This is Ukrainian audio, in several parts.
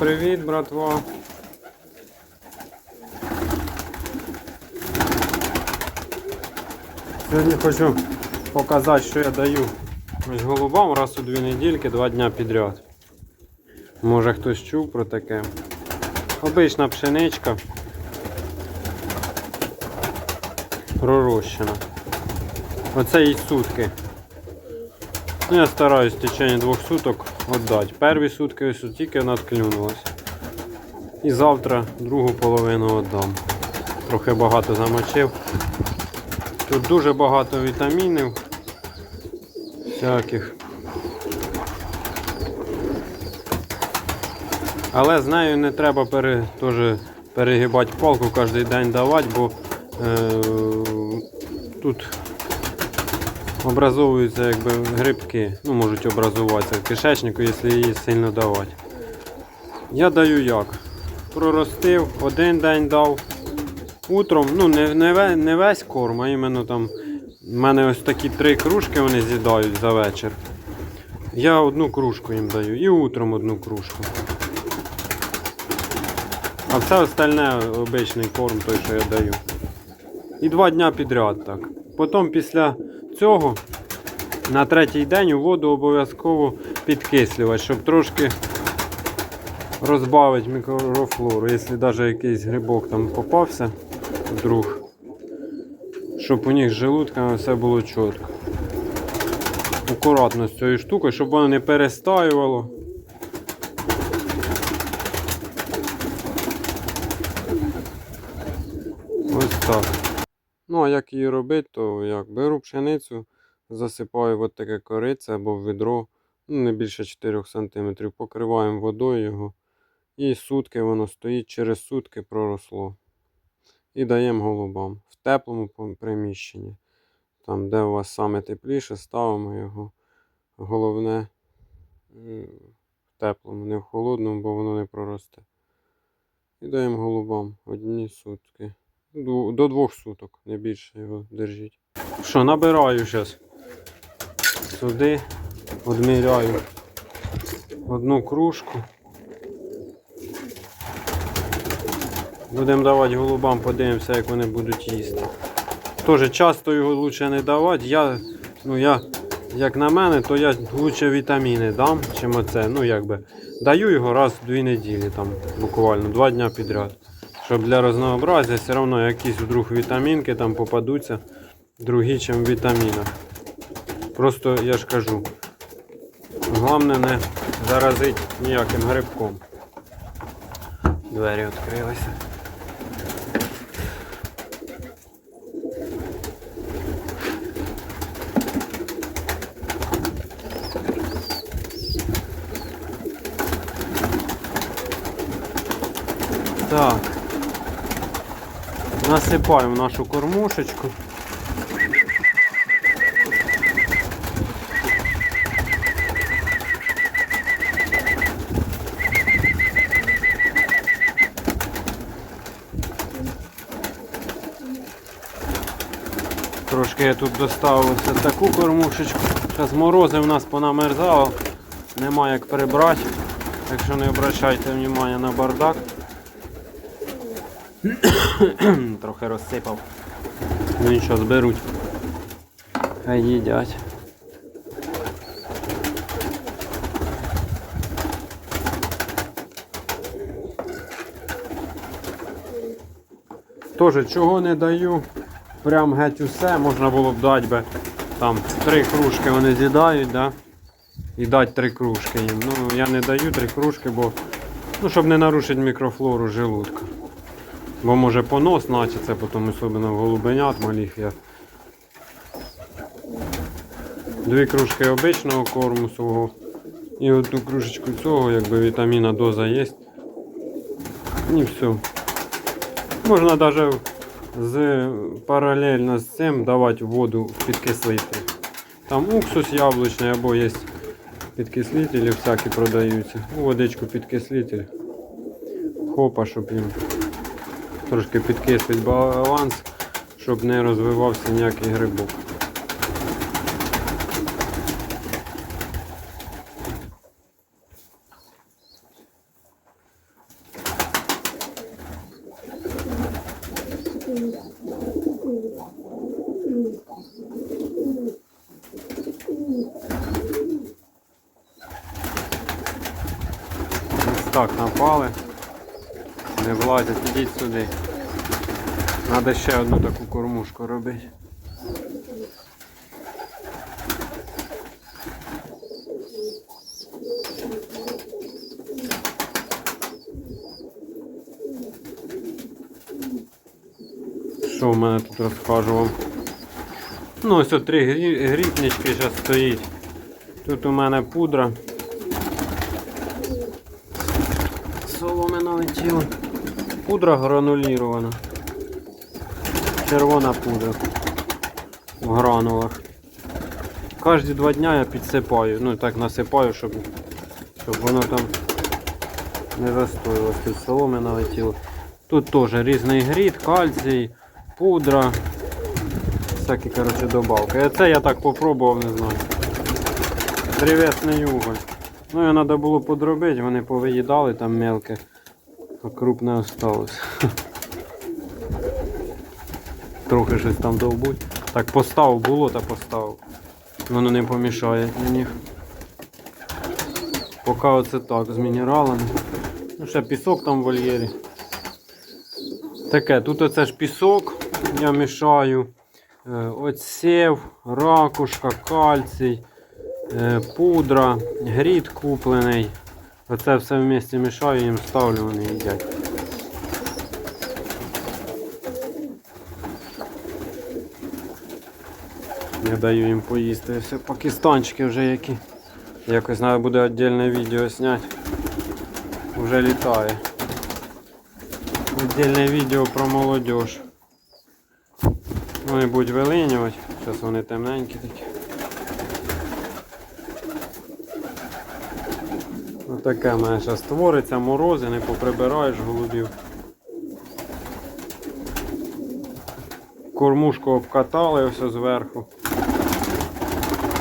привіт, братва. Сьогодні хочу показати, що я даю ось голубам раз у дві недільки, два дня підряд. Може хтось чув про таке. Обична пшеничка. Пророщена. Оце їй сутки. Ну, я стараюсь в течение двох суток віддати. Перві сутки ось тільки надклюнулась. І завтра другу половину віддам. Трохи багато замочив. Тут дуже багато вітамінів всяких. Але з нею не треба пере, теж перегибати палку кожен день давати, бо е, тут образовуються якби грибки, ну можуть образуватися в кишечнику, якщо її сильно давати. Я даю як? Проростив, один день дав. Утром, ну не, не, не весь корм, а іменно там. У мене ось такі три кружки вони з'їдають за вечір. Я одну кружку їм даю і утром одну кружку. А все остальне обичний корм той, що я даю. І два дня підряд так. Потім після цього на третій день у воду обов'язково підкислювати, щоб трошки розбавити мікрофлору. Якщо навіть якийсь грибок там попався вдруг, щоб у них з желудками все було чітко. Акуратно з цією штукою, щоб воно не перестаювало. Ось так. Ну, а як її робити, то як беру пшеницю, засипаю в таке корице або відро, ну не більше 4 см, покриваємо водою його. І сутки воно стоїть, через сутки проросло. І даємо голубам в теплому приміщенні. Там, де у вас саме тепліше, ставимо його. Головне е, в теплому, не в холодному, бо воно не проросте. І даємо голубам одні сутки. До двох суток, не більше його держіть. Що, набираю зараз. Сюди одміряю одну кружку. Будемо давати голубам, подивимося, як вони будуть їсти. Теж часто його краще не давати. Я, ну я, як на мене, то я краще вітаміни дам, чим оце. Ну якби даю його раз в дві неділі, там буквально два дня підряд. Щоб для разнообразия все одно якісь вдруг вітамінки там попадуться, другі, чим вітаміна. Просто я ж кажу, головне не заразити ніяким грибком. Двері відкрилися. Так. Насипаємо нашу кормушечку. Трошки я тут доставив таку кормушечку. Зараз морози в нас понамерзало, нема як прибрати. Так що не обращайте внимання на бардак. Трохи розсипав. Ну нічого, зберуть. Хай їдять. Тоже чого не даю. Прям геть усе. Можна було б дати би там три кружки вони з'їдають, да? І дати три кружки їм. Ну я не даю три кружки, бо ну, щоб не нарушити мікрофлору желудка. Бо може понос начаться, потім особливо голубенят малих я. Дві кружки обичного корму свого і одну кружечку цього, якби вітаміна доза є. І все. Можна навіть з, паралельно з цим давати воду підкислити. Там уксус яблучний або є підкислителі всякі продаються. У водичку підкислитель. Хопа, щоб їм трошки підкислить баланс, щоб не розвивався ніякий грибок. Так напали. Не влазять, ідіть сюди. Треба ще одну таку кормушку робити. Що в мене тут розкажу вам? Ну, ось от три грі- грібнички зараз стоїть. Тут у мене пудра. Соломи налетіло. Пудра гранулірована. Червона пудра. В гранулах. Кожні два дня я підсипаю. Ну так насипаю, щоб, щоб воно там не застоїлось. Тут соломи налетіло. Тут теж різний грід, кальцій, пудра. Всякі коротше добавки. Це я так попробував, не знаю. Древесний уголь. Ну його треба було подробити, вони повиїдали там мелке, а крупне осталось. Трохи щось там довбуть. Так поставив, було та поставив. Воно не помішає мені. Поки оце так з мінералами. Ну ще пісок там в вольєрі. Таке, тут оце ж пісок, я мішаю. Е, Оцев, ракушка, кальцій, е, пудра, грід куплений. Оце все в місті мішаю, їм ставлю, вони їдять. Я даю їм поїсти. Все пакистанчики вже які. Якось треба буде віддільне відео зняти. Вже літає. Віддільне відео про молодіж. Вони будуть вилинювати. Зараз вони темненькі такі. Отаке мене зараз твориться, морози, не поприбираєш голубів. Кормушку обкатали ось зверху.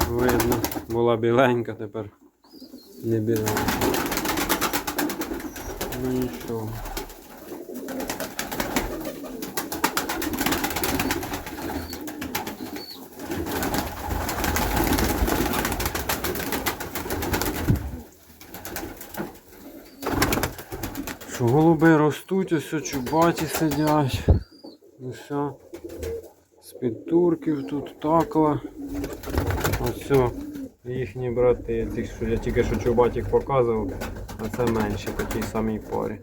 Видно, була біленька, тепер не біленька. Ну нічого. Голуби ростуть, ось чубаті сидять. Ну все. З-під турків тут такла. Ось їхні брати, ті, що я тільки що чубатік показував, а це менше по тій самій парі.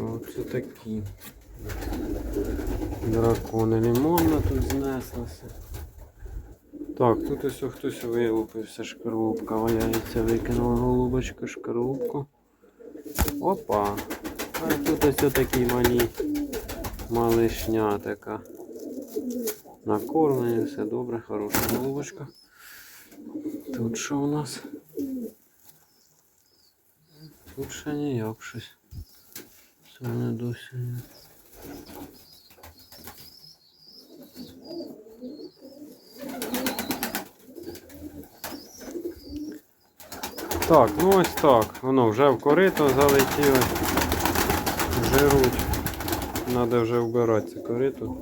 Оце такі. Дракони лимонна тут знеслася. Так, тут ось хтось вилупився, шкарлупка валяється, викинула голубочка шкарлупку. Опа! А тут ось отакий малі малишня така. Накормлені, все добре, хороша голубочка. Тут що у нас? Тут ще ніяк щось. Це не досі. Так, ну ось так. Воно вже в корито залетіло. Жируть. Треба вже вбирати це корито.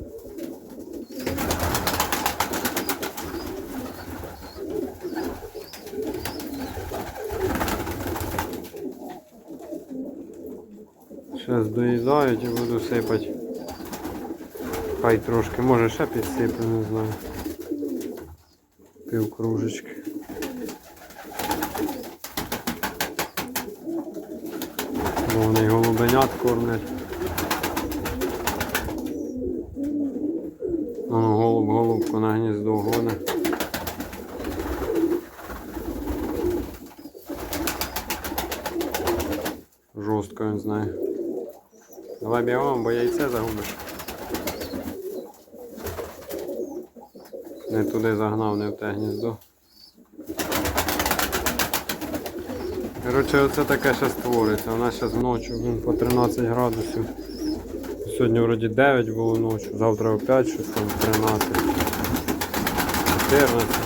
Зараз доїдають і буду сипати. Хай трошки, може ще підсиплю, не знаю. Пів кружечки. Бо вони голубенят кормлять. Воно голуб голубку на гніздо гоне. Жорстко він знає. Давай бігом, бо яйце загубиш. Не туди загнав, не в те гніздо. Коротше, оце таке ще створиться. У нас зараз вночі по 13 градусів. Сьогодні вроді 9 було ночі, завтра опять щось там 13. 14.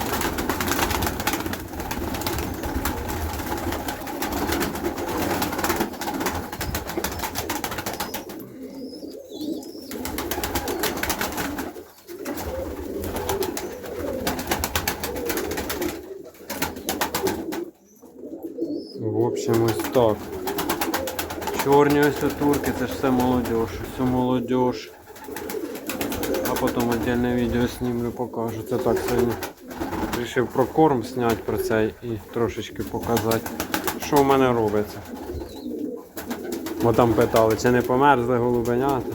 Бачимо ось так. Чорні ось турки, це ж все молодіж. Все молодіж. А потім віддільне відео знімлю, покажу. Це так сьогодні. Рішив про корм зняти про цей і трошечки показати, що в мене робиться. Бо там питали, чи не померзли голубенята.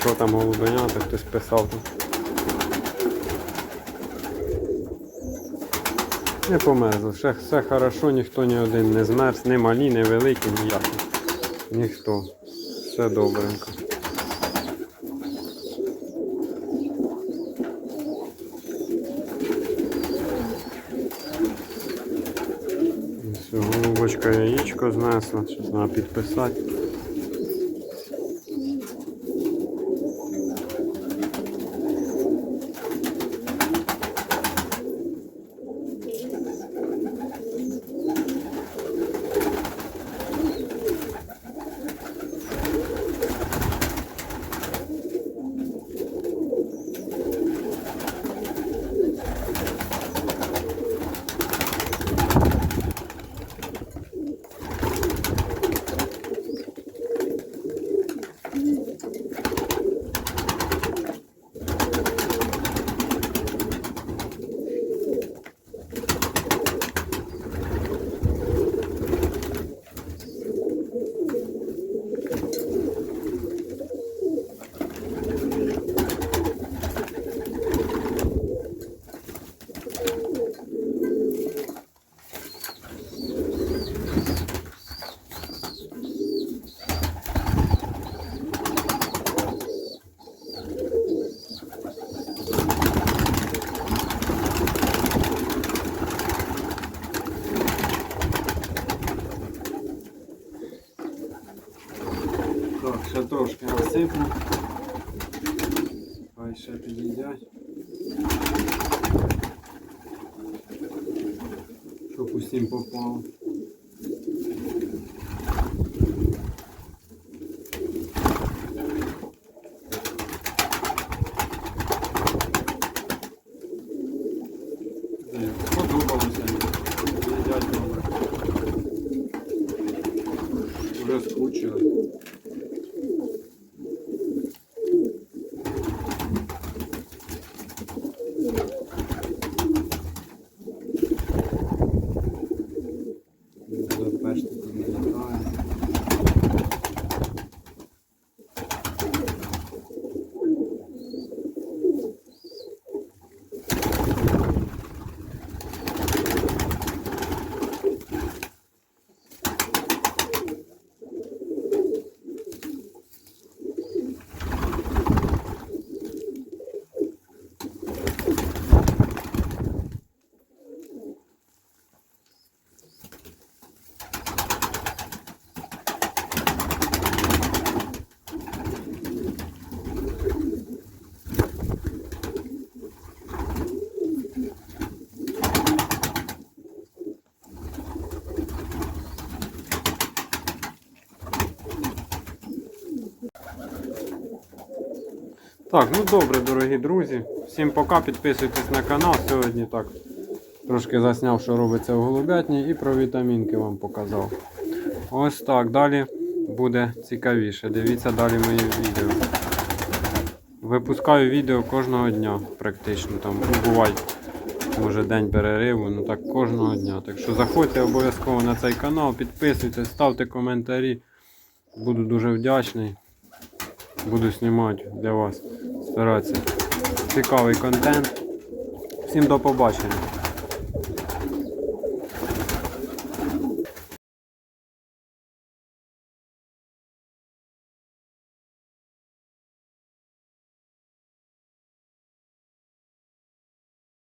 Що там голубенята, хтось писав там. Не померзли, все, все хорошо, ніхто ні один не змерз, ні малі, ні великі, ніякі. Ніхто. Все добренько. Все, голубочка яєчко знесла, зараз треба підписати. Так, ще трошки насиплю. Хай ще підійдять. Щоб усім попало. Е, Сподобалося мені. Їдять добре. Вже скучили. Запешти не літає. Так, ну добре, дорогі друзі. Всім пока, підписуйтесь на канал. Сьогодні так трошки засняв, що робиться в голубятні і про вітамінки вам показав. Ось так, далі буде цікавіше. Дивіться далі мої відео. Випускаю відео кожного дня, практично. Там ну, буває, може день перериву, ну так кожного дня. Так що заходьте обов'язково на цей канал, підписуйтесь, ставте коментарі. Буду дуже вдячний. Буду знімати для вас, старатися. Цікавий контент. Всім до побачення.